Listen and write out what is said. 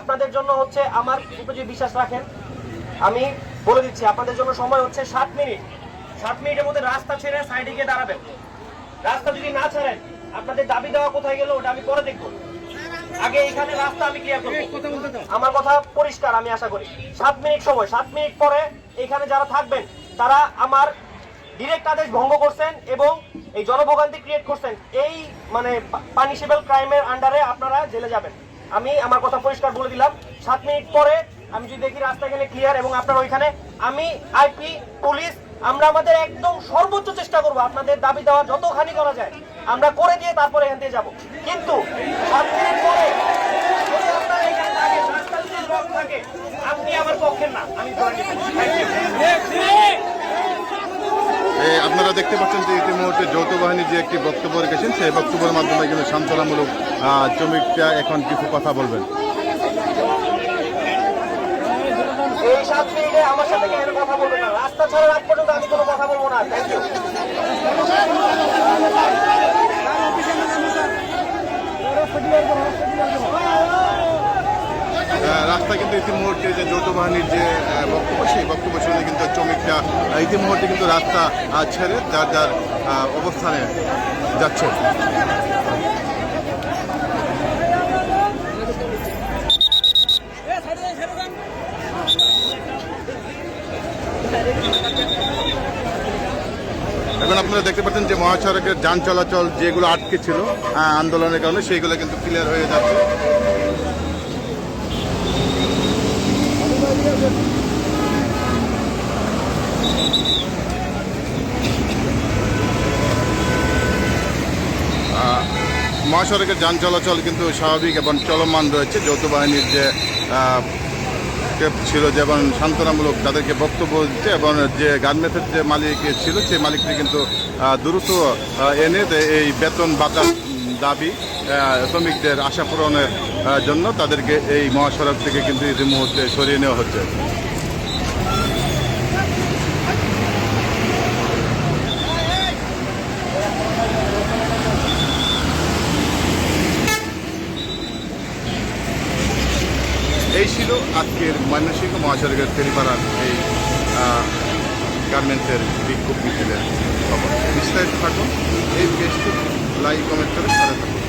আপনাদের জন্য হচ্ছে আমার উপর যে বিশ্বাস রাখেন। আমি বলে দিচ্ছি, আপনাদের জন্য সময় হচ্ছে সাত মিনিট। সাত মিনিটের মধ্যে রাস্তা ছেড়ে সাইডে গিয়ে দাঁড়াবেন। রাস্তা যদি না ছাড়েন, আপনাদের দাবি দেওয়া কোথায় গেল ওটা আমি পরে দেখব। আগে এখানে রাস্তা আমি ক্লিয়ার করব। আমার কথা পরিষ্কার, আমি আশা করি। সাত মিনিট সময় সাত মিনিট পরে এখানে যারা থাকবেন, তারা আমার ডিরেক্ট আদেশ ভঙ্গ করছেন এবং এই জনভোগান্তি ক্রিয়েট করছেন। এই মানে পানিশেবল ক্রাইমের আন্ডারে আপনারা জেলে যাবেন। আমি আমার কথা পরিষ্কার বলে দিলাম। সাত মিনিট পরে আমি যদি দেখি রাস্তা গেলে ক্লিয়ার এবং আপনার ওইখানে আমি আইপি পুলিশ, আমরা আমাদের একদম সর্বোচ্চ চেষ্টা করব আপনাদের দাবি দেওয়া যতখানি করা যায়। আমরা করে দিয়ে তারপরে এখান থেকে যাব। কিন্তু সাত মিনিট পরে যদি আপনারা এখানে থাকেন, রাস্তা যদি block থাকে, আপনি আমার পক্ষের না আমি ধরে নিচ্ছি। Thank you. এই আপনারা দেখতে পাচ্ছেন যে ইতিমধ্যে যৌথ বাহিনী যে একটি বক্তব্য রেখেছেন, সেই বক্তব্যের মাধ্যমে কিন্তু সান্ত্বনামূলক চমিকটা এখন কিছু কথা বলবেন। আমার সাথে কথা বলবেন না। রাস্তা ছাড়া পর্যন্ত আমি কোনো কথা বলব না। থ্যাংক ইউ রাস্তা কিন্তু ইতিমুহূর্তে যে যৌথ বাহিনীর যে বক্তব্য, সেই বক্তব্য শুনে কিন্তু চমিকটা ইতিমুহূর্তে কিন্তু রাস্তা ছেড়ে যার যার অবস্থানে যাচ্ছে। এখন আপনারা দেখতে পাচ্ছেন যে মহাসড়কের যান চলাচল যেগুলো আটকে ছিল আন্দোলনের কারণে, সেইগুলো কিন্তু ক্লিয়ার হয়ে যাচ্ছে। মহাসড়কের যান চলাচল কিন্তু স্বাভাবিক এবং চলমান রয়েছে। যৌথ বাহিনীর যে ছিল যেমন সান্ত্বনামূলক তাদেরকে বক্তব্য দিচ্ছে এবং যে গার্মেন্টসের যে মালিক ছিল, সেই মালিকটি কিন্তু দ্রুত এনে এই বেতন বাতাস দাবি। শ্রমিকদের আশা পূরণের জন্য তাদেরকে এই মহাসড়ক থেকে কিন্তু এই মুহূর্তে সরিয়ে নেওয়া হচ্ছে। এই ছিল আজকের ময়মনসিংহ মহাসড়কের ফেরিপাড়ার এই গার্মেন্টসের বিক্ষোভ মিছিলের খবর। বিস্তারিত থাকুন, এই ফেসবুক লাইক, কমেন্ট করে সাথে থাকুন।